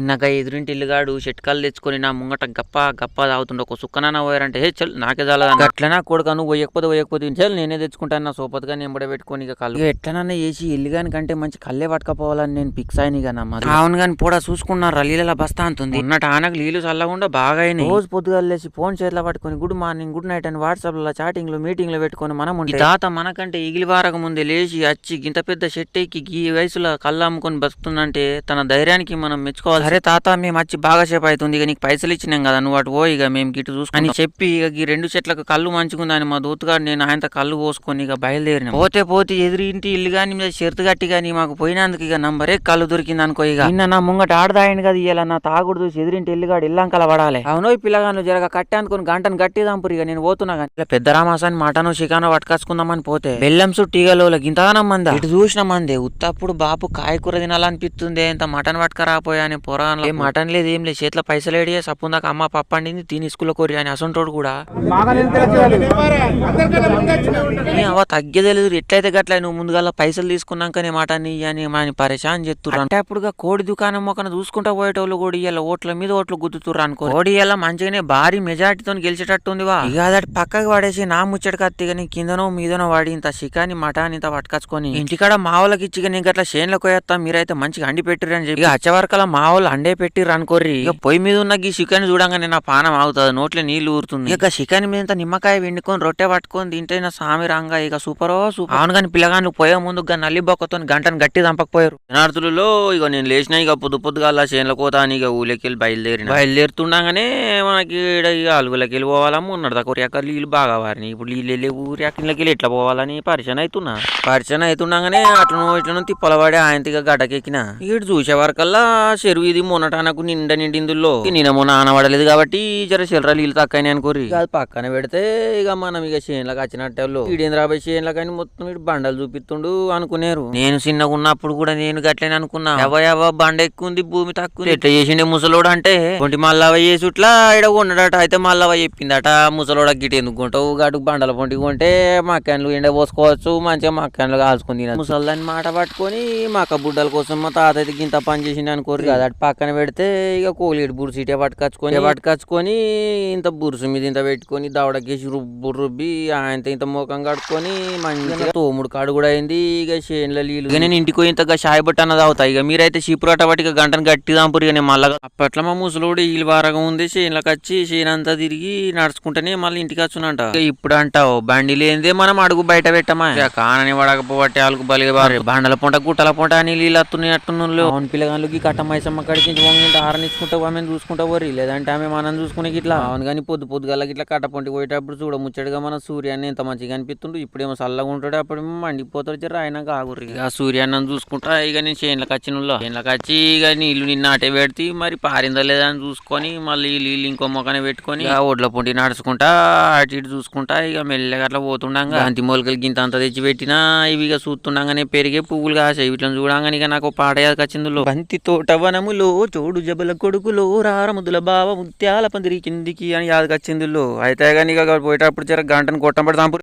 ఇన్నాక ఎదురింటి ఇల్లుగాడు షెట్కాలు తెచ్చుకొని నా ముంగట గప్ప గప్ప తాగుతుండే. ఒక సుక్కనాన్న పోయారంటే హే చల్ నాకే చాలా అట్లనా కొడుక నువ్వు పోయకపోతే పోయకపోతే చల్ నేనే తెచ్చుకుంటాను. నా సోపతిగా నేను పెట్టుకొని ఇక కళ్ళు. ఎట్లనన్నా వేసి ఇల్లు గాని కంటే మంచి కళ్ళే పట్టుకపోవాలని నేను ఫిక్స్ అయిన ఇక నమ్మ అవును కానీ కూడా చూసుకున్నారు లీల బస్తా అంతుంది. ఉన్నట్టు ఆనకు నీళ్ళు చల్లకుండా బాగా అయినాయి రోజు పొద్దుగా లేచి ఫోన్ చేతిలో పట్టుకొని గుడ్ మార్నింగ్ గుడ్ నైట్ అని వాట్సాప్లో చాటింగ్లో మీటింగ్లో పెట్టుకొని మనం ఉంటే. తాత మనకంటే ఇగిలి వారక ముందే లేచి వచ్చి గింత పెద్ద షెట్ ఎక్కి ఈ వయసులో కళ్ళు అమ్ముకొని బతుకుతుందంటే తన ధైర్యానికి మనం మెచ్చుకోవాలి సరే తాత మేము వచ్చి బాగా సేపు అవుతుంది ఇక నీకు పైసలు ఇచ్చినాం కదా నువ్వు అటు పోయి ఇక మేము గిట్టు చూసుకుని అని చెప్పి ఇక ఈ రెండు చెట్లకు కళ్ళు మంచుకుందని మా దూతుగాడు నేను ఆయనతో కళ్ళు పోసుకొని ఇక బయలుదేరిన. పోతే పోతే ఎదురు ఇంటి ఇల్లు కానీ మీద షెర్తు కట్టి కానీ మాకు పోయినందుకు ఇక నంబరే కళ్ళు దొరికింది అనుకో ఇక. నిన్న నా ముంగట ఆడదాయను కదా ఇయ్యాల నా తాగుడు చూసి ఎదురింటి ఇల్లుగాడు ఇల్లంకల పడాలి. అవునో ఈ పిల్లగాను జరగ కట్టి అనుకుని గంటను గట్టి దాంపురు ఇక నేను పోతున్నా కానీ ఇలా పెద్ద రామాసాన్ని మటను చికెన్ పట్టుకొచ్చుకుందామని పోతే. బెల్లం టీగలో గింతగానం మంది? ఇటు చూసిన మంది ఉత్తప్పుడు బాపు కాయకూర తినాలనిపిస్తుంది ఇంత మటన్ పట్టుకరాపోయా అని పొరాను ఏం మటన్ లేదు ఏం లేదు. చేతిలో పైసలు ఏడియే సప్పుందాక అమ్మ పప్పు అండింది తిని స్కూల్లో కొరి అని అసంటోడు కూడా. అవ తగ్గేదేలేదు. ఎట్లయితే గట్ల నువ్వు ముందుగా పైసలు తీసుకున్నాకనే మటన్ అని మన పరేషాన్ చెప్తుర్రు అంటే అప్పుడుగా కోడి దుకాణం మొక్కన చూసుకుంటా పోయేటోళ్ళు కూడా ఇవాళ ఓట్ల మీద ఓట్లు గుద్దుతుర్రు అనుకో కోడి ఇలా మంచిగానే భారీ మెజార్టీతో గెలిచేటట్టు ఉంది వా ఇక అదటి పక్కకి పడేసి నా ముచ్చట కత్తిగా నీ కిందనో మీదనో వాడి ఇంత చికాని మటాన్ ఇంత పట్టుకొచ్చుకొని ఇంటికాడ మా వాళ్ళకి ఇచ్చిగా నీకు అట్లా చేన్లకు పోయేస్తా మీరైతే మంచిగా అండి పెట్టిర్రు అని చెప్పి ఇక అచ్చవరకల మా వాళ్ళు అండే పెట్టిర్రు అనుకోర్రి. ఇక పొయ్యి మీద ఉన్న ఈ చికెన్ చూడంగానే నా పానం ఆగుతుంది నోట్లో నీళ్ళు ఊరుతుంది. ఇక చికెన్ మీద ఇంత నిమ్మకాయ వెండుకొని రొట్టె పట్టుకొని తింటే నా సామి రంగా ఇక సూపరో సూపర్. అవును కానీ పిల్లగాను పోయే ముందు నల్లి బొక్కతో గంటను గట్టి దంపకపోయారు. జనార్థులలో ఇక నేను లేచిన ఇక పొద్దు పొద్దుగా అలా చేనుల కోత అని ఇక ఊళ్ళకి వెళ్ళి బయలుదేరిన. బయలుదేరుతుండగానే మనకి ఈడ ఇక అలుగులకి వెళ్ళి పోవాలమ్మ ఉన్నాడు తక్కువ ఎక్కడ నీళ్ళు బాగా వారిని ఇప్పుడు నీళ్ళు అక్కడికి వెళ్ళి ఎట్లా పోవాలని పరిచయం అవుతున్నా పరిచయం అవుతుండగానే అట్లను ఇట్లను తిప్పలవాడే ఆయనతిగా గడ్డకెక్కిన ఇటు చూసే వరకల్లా చెరువు ఇది మొన్నటానకు నిండా నిండిందులో నిన్న మొన్న ఆనబడలేదు కాబట్టి జర చిల్లర నీళ్ళు తక్కువని అనుకోరి ఇక అది పక్కన పెడితే ఇక మనం ఇక చేనులకు వచ్చినట్టు యాభై చేనులకు కానీ మొత్తం ఇటు బండలు చూపిస్తుండు అనుకునేరు. నేను చిన్నగా ఉన్నప్పుడు కూడా నేను గట్లనే అనుకున్నా. ఎవ ఎవ బండ ఎక్కువ ఉంది భూమి తక్కువ ఎట్లా చేసిండే ముసలోడు అంటే కొంటి మల్లవ చేసుట్లా ఇడ ఉండడట అయితే మల్లవ చెప్పిందట ముసలోడ గిట్ ఎందుకు కొంటావు? గడుకు బండల పొంటి కొంటే మక్కన్లు ఎండ పోసుకోవచ్చు మంచిగా మక్కన్లు కాల్చుకుని తినచ్చు. ముసల్దాన్ని మాట పట్టుకొని మక్క బుడ్డల కోసం మా తాత అయితే గింత పని చేసిండు అనుకోరు కదా అటు పక్కన పెడితే ఇక కోలిగడు బురుసు ఇటే పట్టుకొచ్చుకొని పట్టుకొచ్చుకొని ఇంత బురుసు మీద ఇంత పెట్టుకొని దవడకేసి రుబ్బు రుబ్బి ఆయనతో ఇంత మోకం కడుక్కొని మంచిగా తోముడు కాడు కూడా అయింది ఇక చేనుల నీళ్ళు ఇక నేను ఇంటికి పోయి ఇంతగా షాయి బట్ట అన్నది అవుతాయి ఇక మీరైతే చీపురట పట్టి గంటను గట్టి దాంపురు ఇక నేను మళ్ళా. అప్పట్లో మా ముసలోడు ఈలు వారగా ఉంది చేనులకు వచ్చి చేను అంతా తిరిగి నడుచుకుంటేనే మళ్ళీ ఇంటికి వచ్చునంట ఇప్పుడు అంటావు బండి లేనిదే మనం అడుగు బయట పెట్టమా? ఇక కానని పడకపోబట్టి వాళ్ళకు బలిగా బారే. బండల పొంట గుట్టల పొంట అని నీళ్ళు అట్టున్నారు అవును పిల్లగాళ్ళకి కట్ట మైసమ్మ కాడికి వంగింటి ఆరనిచ్చుకుంటా ఆమె చూసుకుంటా పోరి లేదంటే ఆమె మనం చూసుకునే ఇట్లా అవును కానీ పొద్దు పొద్దుగల ఇట్లా కట్ట పొంటి పోయేటప్పుడు చూడ ముచ్చటగా మన సూర్యాన్ని ఎంత మంచిగా అనిపిస్తుండు ఇప్పుడేమో చల్లగా ఉంటాడు అప్పుడేమో మండిపోతాడు జర ఆయనగా ఆగుర్రి ఇక. సూర్యాన్నం చూసుకుంటా ఇక నేను చేనులకు వచ్చిన చేనులకు వచ్చి ఇక నీళ్ళు నిన్న అటే పెడితే మరి పారిందా లేదా అని చూసుకొని మళ్ళీ నీళ్ళు ఇంకో మొక్కనే పెట్టుకొని ఇక ఒడ్ల పొంటి నడుచుకుంటా అటు ఇటు చూసుకుంటా ఇక మెల్లగా అట్లా పోతుండగా. అంతి మొలకలు గింత అంత తెచ్చి పెట్టినా ఇవి ఇక చూస్తుండగానే పెరిగే పువ్వులు కాసాయి వీటిని చూడంగానే ఇక నాకు పాట వచ్చిందిలో బంతి తోట వనములో చోడు జబల కొడుకులో రారముదుల బావ ముత్యాల పందిరి కిందికి అని యాదకొచ్చిందిలో అయితే కానీ ఇక పోయేటప్పుడు జర గంటను కొట్టబడి దాంపు